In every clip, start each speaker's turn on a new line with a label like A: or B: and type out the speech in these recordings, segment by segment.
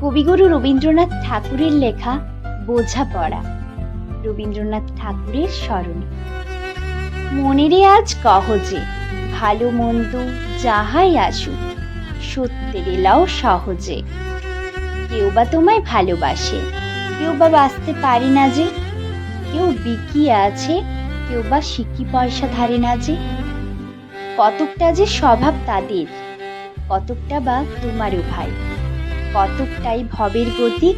A: কবিগুরু রবীন্দ্রনাথ ঠাকুরের লেখা বোঝাপড়া। রবীন্দ্রনাথ ঠাকুরের স্মরণে। মনেরে আজ কহ যে, ভালো মন্দ যাহাই আসুক, সত্যের এলাও সহজে। কেউ বা তোমায় ভালোবাসে, কেউ বা বাঁচতে পারে না যে। কেউ বিকিয়ে আছে, কেউ বা সিকি পয়সা ধারে না যে। কতকটা যে স্বভাব তাদের, কতকটা বা তোমারও ভাই। কতকটাই ভবের গতি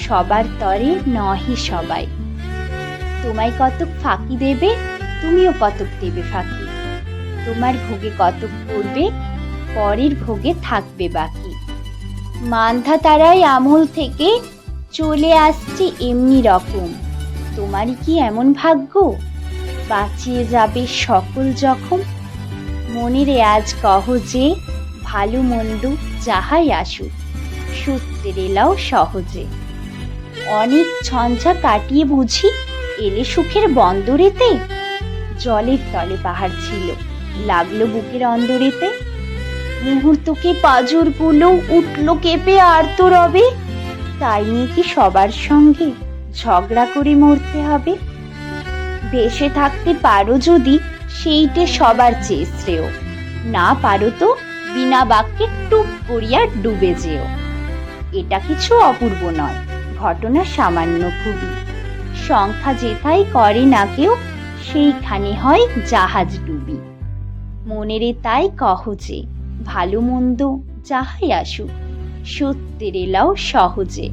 A: সবার তরে নহে সবাই। তোমায় কতক ফাঁকি দেবে, তুমিও কতক দেবে ফাঁকি। তোমার ভোগে কতক করবে পরের ভোগে থাকবে বাকি। মান্ধা তারাই আমল থেকে চলে আসছে এমনি রকম। তোমারই কি এমন ভাগ্য? বাঁচিয়ে যাবে সকল জখম। মনের আজ কহ যে, ভালো মন্দ যাহাই আসুক। সত্যের এলাও সহজে। অনেক ঝঞ্ঝা কাটিয়ে বুঝি এলে সুখের বন্দরেতে? জলের তলে পাহাড় ছিল, লাগল বুকের অন্দরেতে। মুহূর্তকে পাজরগুলো উঠল কেঁপে আর তো রবে? তাই নিয়ে সবার সঙ্গে ঝগড়া করে মরতে হবে? ভেসে থাকতে পারো যদি, সেইটে সবার চেয়ে শ্রেয়। না পারো তো বিনা বাক্যে টুপ করিয়া ডুবে যেও। এটা কিছু অপূর্ব নয়। ঘটনা সামান্য খুবই। সংখ্যা যেথায় করে না কেউ, সেইখানে হয় জাহাজ ডুবি। মনেরে তাই কহ যে, ভালো মন্দ যাহাই আসুক, সত্যের এলাও সহজে।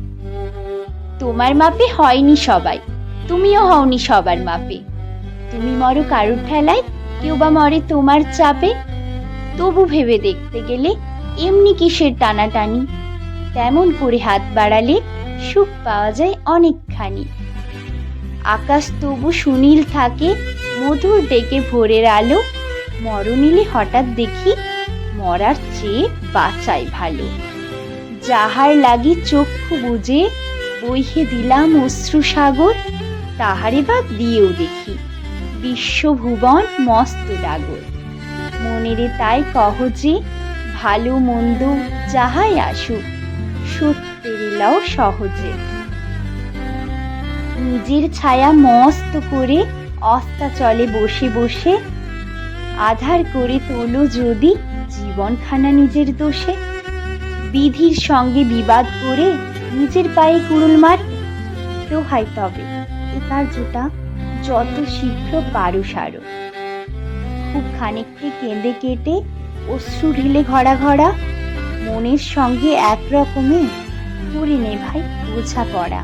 A: তোমার মাপে হয়নি সবাই, তুমিও হওনি সবার মাপে। তুমি মরো কারুর ঠেলায়, কেউ বা মরে তোমার চাপে। তবু ভেবে দেখতে গেলে এমনি কিসের টানাটানি? তেমন করে হাত বাড়ালে সুখ পাওয়া যায় অনেকখানি। আকাশ তবু সুনীল থাকে, মধুর ডেকে ভোরের আলো, মরণিলে হঠাৎ দেখি মরার চেয়ে বাঁচাই ভালো। যাহার লাগি চক্ষু বুঝে বইহে দিলাম অশ্রু সাগর, তাহারে বা দিয়েও দেখি বিশ্বভুবন মস্ত ডাগর। মনেরে তাই কহ যে, ভালো মন্দ যাহাই আসুক সত্যের এলাও সহজে। নিজের ছায়া মস্ত করে অস্তাচলে বসে বসে, আধার করে তোলো যদি জীবনখানা নিজের দোষে। বিধির সঙ্গে বিবাদ করে নিজের পায়ে কুড়ুল মার, দোহাই তবে এ কার্যটা যত শীঘ্র পারো সারো। খুব খানিককে কেঁদে কেটে অশ্রু ঢিলে ঘরা ঘরা মনের সঙ্গে একরকমে করে নে পড়া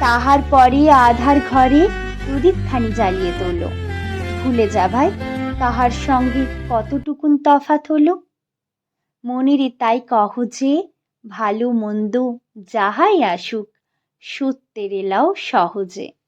A: তাহার পরে আধার ঘরে প্রদীপখানি জ্বালিয়ে তোলো। ভুলে যা ভাই, তাহার সঙ্গে কতটুকুন তফাত হলো? মনেরে তাই কহ যে, ভালো মন্দ যাহাই আসুক, সত্যের এলাও সহজে।